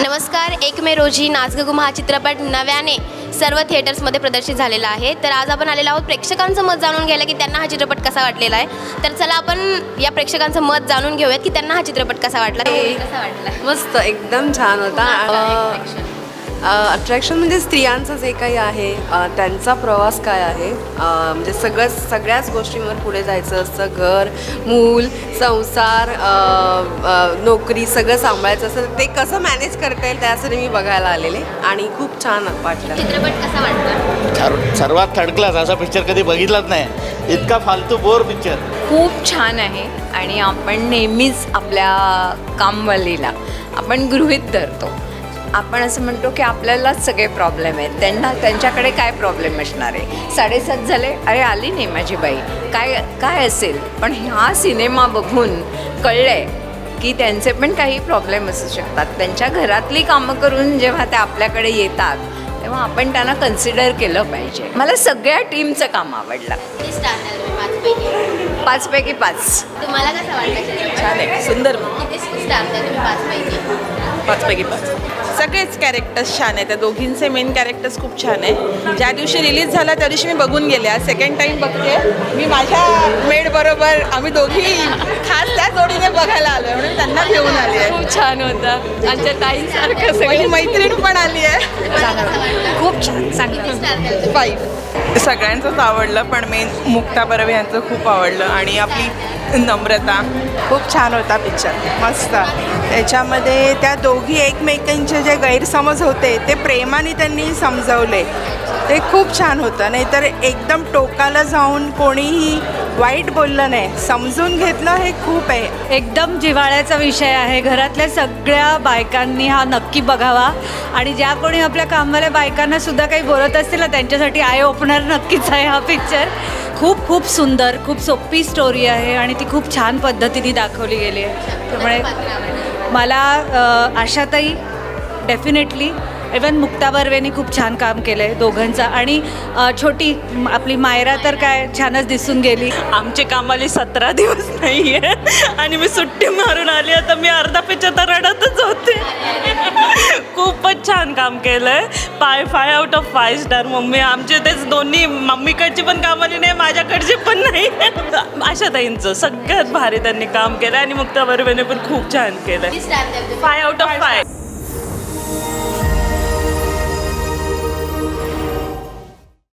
नमस्कार एक मे रोजी नाचगगुम हा चित्रपट नव्याने सर्व थिएटर्समध्ये प्रदर्शित झालेला आहे. तर आज आपण आलेलो आहोत प्रेक्षकांचं मत जाणून घ्यायला की त्यांना हा चित्रपट कसा वाटलेला आहे. तर चला आपण या प्रेक्षकांचं मत जाणून घेऊयात की त्यांना हा चित्रपट कसा वाटला. कसा वाटला? मस्त एकदम छान होता. अट्रॅक्शन म्हणजे स्त्रियांचं जे काही आहे त्यांचा प्रवास काय आहे? म्हणजे सगळं सगळ्याच गोष्टींवर पुढे जायचं असतं. घर मूल संसार नोकरी सगळं सांभाळायचं असतं. ते कसं मॅनेज करता येईल त्यासाठी मी बघायला आलेले आणि खूप छान वाटलं. चित्रपट कसा वाटला? सर्व- सर्वात थर्ड क्लास असा पिक्चर कधी बघितलाच नाही. इतका फालतू बोर पिक्चर खूप छान आहे आणि आपण नेहमीच आपल्या कामवालीला आपण गृहीत धरतो. आपण असं म्हणतो की आपल्यालाच सगळे प्रॉब्लेम आहेत. त्यांना त्यांच्याकडे काय प्रॉब्लेम असणार आहे? साडेसात झाले. अरे आली नाही माझी बाई. काय काय असेल? पण हा सिनेमा बघून कळलंय की त्यांचे पण काही प्रॉब्लेम असू शकतात. त्यांच्या घरातली कामं करून जेव्हा ते आपल्याकडे येतात तेव्हा आपण त्यांना कन्सिडर केलं पाहिजे. मला सगळ्या टीमचं काम आवडलं. पाचपैकी. पाच. तुम्हाला कसा वाटला? छान आहे. सुंदर. पाचपैकी पाच. सगळेच कॅरेक्टर्स छान आहेत. त्या दोघींचे मेन कॅरेक्टर्स खूप छान आहे ज्या दिवशी रिलीज झाला त्या दिवशी मी बघून गेले. आज सेकंड टाईम बघते. मी माझ्या मेड बरोबर आम्ही दोघी खास त्या जोडीने बघायला आलोय. म्हणून त्यांना घेऊन आली आहे. खूप छान होतं. आमच्या ताईंसारखं माझी मैत्रीण पण आली आहे. खूप छान. चांगलं फाईव्ह सगळ्यांचंच आवडलं पण मेन मुक्ता बर्वे यांचं खूप आवडलं. आणि आपली नम्रता. खूप छान होता पिक्चर मस्त. त्याच्यामध्ये त्या दोघी एकमेकांचे जे गैरसमज होते ते प्रेमाने त्यांनी समजवले. ते खूप छान होतं. नाहीतर एकदम टोकाला जाऊन कोणीही वाईट बोललं नाही. समजून घेतलं हे खूप आहे. एकदम जिव्हाळ्याचा विषय आहे. घरातल्या सगळ्या बायकांनी हा नक्की बघावा. आणि ज्या कोणी आपल्या कामवाल्या बायकांना सुद्धा काही बोलत असतील ना त्यांच्यासाठी आय ओपनर नक्कीच आहे हा पिक्चर खूप खूप सुंदर खूप सोपी स्टोरी आहे आणि ती खूप छान पद्धतीने दाखवली गेली आहे. त्यामुळे मला आशाताई डेफिनेटली इवन मुक्ता बर्वेनी खूप छान काम केलं आहे दोघांचं. आणि छोटी आपली मायरा तर काय छानच दिसून गेली. आमचे कामाले सतरा दिवस नाही आहे आणि मी सुट्टी मारून आली आता मी अर्धा पिक्चर तर रडतच होते. काम केलं आहे five five out of five star mummy आमचे तेच दोन्ही मम्मीकडची पण कामाली नाही माझ्याकडची पण नाही. अशा ताईंचं सगळ्यात भारी त्यांनी काम केलं आणि मुक्ता बर्वेने पण खूप छान केलं फाय आउट ऑफ फाय